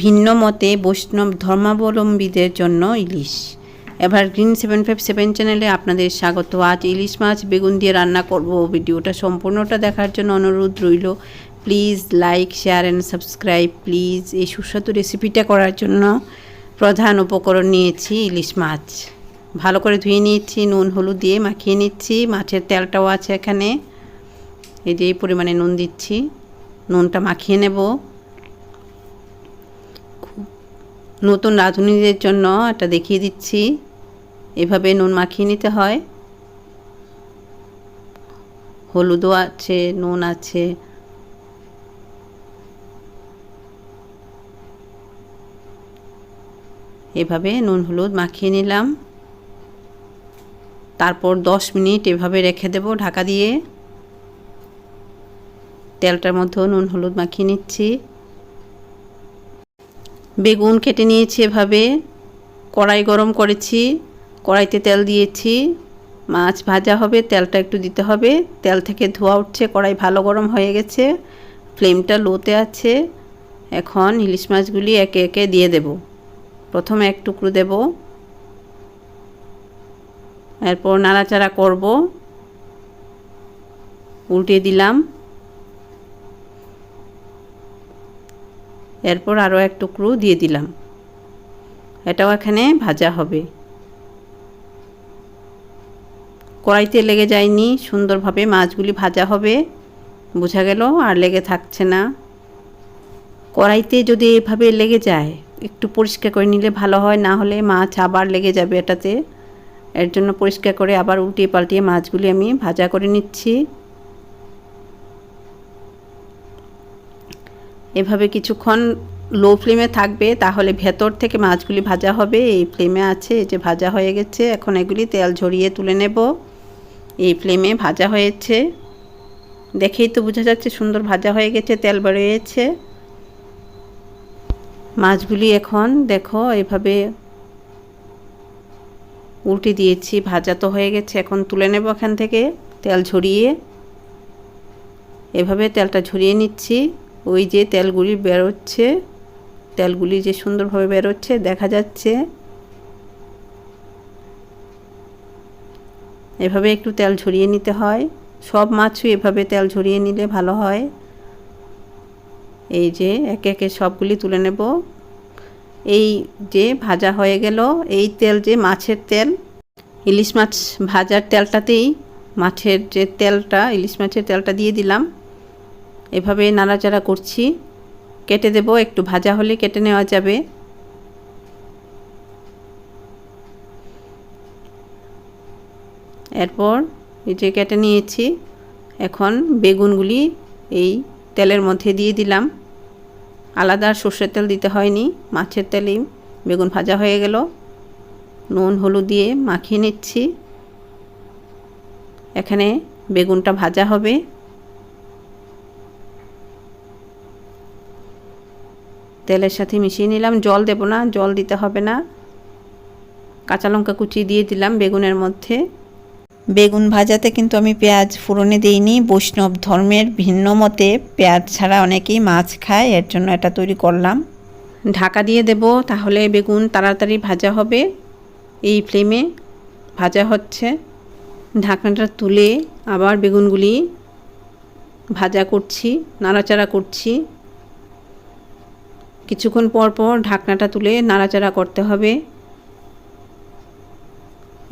ভিন্ন মতে বৈষ্ণব ধর্মাবলম্বীদের জন্য ইলিশ। এবার গ্রিন সেভেন ফাইভ সেভেন চ্যানেলে আপনাদের স্বাগত। আজ ইলিশ মাছ, বেগুন দিয়ে রান্না করব। ভিডিওটা সম্পূর্ণটা দেখার জন্য অনুরোধ রইল। Please like, share and subscribe. Please এই সুস্বাদু রেসিপিটা করার জন্য প্রধান উপকরণ নিয়েছি ইলিশ মাছ। ভালো করে ধুয়ে নিয়েছি, নুন, হলুদ দিয়ে মাখিয়ে নিচ্ছি। মাছের তেলটাও আছে এখানে। এই যে এই পরিমাণে নুন দিচ্ছি। নুনটা মাখিয়ে নেব। নতুন রাঁধুনিদের জন্য এটা দেখিয়ে দিচ্ছি। এভাবে নুন মাখিয়ে নিতে হয়। হলুদও আছে, নুন আছে। এভাবে নুন, হলুদ মাখিয়ে নিলাম। তারপর দশ মিনিট এভাবে রেখে দেব ঢাকা দিয়ে। তেলটার মধ্যেও নুন, হলুদ মাখিয়ে নিচ্ছি। বেগুন কেটে নিয়েছি এভাবে। কড়াই গরম করেছি, কড়াইতে তেল দিয়েছি। মাছ ভাজা হবে, তেলটা একটু দিতে হবে। তেল থেকে ধোয়া উঠছে, কড়াই ভালো গরম হয়ে গেছে। ফ্লেমটা লোতে আছে। এখন ইলিশ মাছগুলি একে একে দিয়ে দেব। প্রথমে এক টুকরো দেব। এরপর নাড়াচাড়া করব। উল্টে দিলাম। এরপর আরও এক টুকরো দিয়ে দিলাম। এটাও এখানে ভাজা হবে। কড়াইতে লেগে যায়নি, সুন্দরভাবে মাছগুলি ভাজা হবে। বোঝা গেল আর লেগে থাকছে না। কড়াইতে যদি এভাবে লেগে যায়, একটু পরিষ্কার করে নিলে ভালো হয়, না হলে মাছ আবার লেগে যাবে এটাতে। এর জন্য পরিষ্কার করে আবার উল্টিয়ে পাল্টিয়ে মাছগুলি আমি ভাজা করে নিচ্ছি। এভাবে কিছুক্ষণ লো ফ্লেমে থাকবে, তাহলে ভেতর থেকে মাছগুলি ভাজা হবে। এই ফ্লেমে আছে, এই যে ভাজা হয়ে গেছে, এখন এগুলি তেল ঝরিয়ে তুলে নেব। এই ফ্লেমে ভাজা হয়েছে। দেখেই তো বোঝা যাচ্ছে সুন্দর ভাজা হয়ে গেছে, তেল বেরোয়েছে। মাছগুলি এখন দেখো, এভাবে উল্টে দিয়েছি, ভাজা তো হয়ে গেছে, এখন তুলে নেব এখান থেকে তেল ঝরিয়ে। এভাবে তেলটা ঝরিয়ে নিচ্ছি। ওই যে তেলগুলি বেরোচ্ছে, তেলগুলি যে সুন্দরভাবে বেরোচ্ছে, দেখা যাচ্ছে। এভাবে একটু তেল ঝরিয়ে নিতে হয়। সব মাছই এভাবে তেল ঝরিয়ে নিলে ভালো হয়। এই যে একে একে সবগুলি তুলে নেব। এই যে ভাজা হয়ে গেল, এই তেল যে মাছের তেল, ইলিশ মাছ ভাজার তেলটাতেই মাছের যে তেলটা, ইলিশ মাছের তেলটা দিয়ে দিলাম। এভাবে নাড়াচাড়া করছি। কেটে দেব, একটু ভাজা হলে কেটে নেওয়া যাবে। এরপর এই যে কেটে নিয়েছি, এখন বেগুনগুলি এই তেলের মধ্যে দিয়ে দিলাম। আলাদা সর্ষের তেল দিতে হয়নি, মাছের তেলেই বেগুন ভাজা হয়ে গেল। নুন, হলুদ দিয়ে মাখিয়ে নিচ্ছি। এখানে বেগুনটা ভাজা হবে। তেলের সাথে মিশিয়ে নিলাম। জল দেব না, জল দিতে হবে না। কাঁচা লঙ্কা কুচি দিয়ে দিলাম বেগুনের মধ্যে। বেগুন ভাজাতে কিন্তু আমি পেঁয়াজ ফোড়নে দিইনি। বৈষ্ণব ধর্মের ভিন্ন মতে পেঁয়াজ ছাড়া অনেকেই মাছ খায়, এর জন্য এটা তৈরি করলাম। ঢাকা দিয়ে দেব, তাহলে বেগুন তাড়াতাড়ি ভাজা হবে। এই ফ্লেমে ভাজা হচ্ছে। ঢাকনাটা তুলে আবার বেগুনগুলি ভাজা করছি, নাড়াচাড়া করছি। কিছুক্ষণ পর পর ঢাকনাটা তুলে নাড়াচাড়া করতে হবে।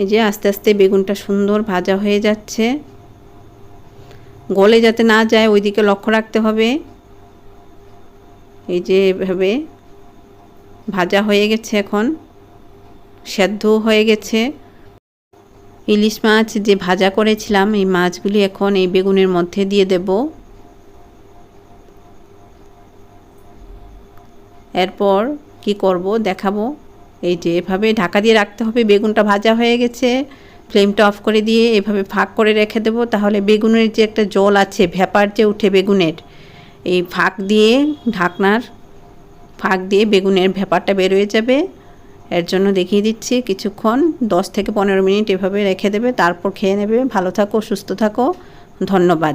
এই যে আস্তে আস্তে বেগুনটা সুন্দর ভাজা হয়ে যাচ্ছে। গলে যাতে না যায়, ওইদিকে লক্ষ্য রাখতে হবে। এই যে এভাবে ভাজা হয়ে গেছে এখন সেদ্ধ হয়ে গেছে। ইলিশ মাছ যে ভাজা করেছিলাম, এই মাছগুলি এখন এই বেগুনের মধ্যে দিয়ে দেব। এরপর কি করব দেখাবো। এই যে এভাবে ঢাকা দিয়ে রাখতে হবে, বেগুনটা ভাজা হয়ে গেছে। ফ্লেমটা অফ করে দিয়ে এভাবে ফাঁক করে রেখে দেবো। তাহলে বেগুনের যে একটা জল আছে ভ্যাপার যে উঠে বেগুনের, এই ফাঁক দিয়ে, ঢাকনার ফাঁক দিয়ে বেগুনের ভ্যাপারটা বেরোয় যাবে। এর জন্য দেখিয়ে দিচ্ছি, কিছুক্ষণ, দশ থেকে পনেরো মিনিট এভাবে রেখে দেবে। তারপর খেয়ে নেবে। ভালো থাকো, সুস্থ থাকো। ধন্যবাদ।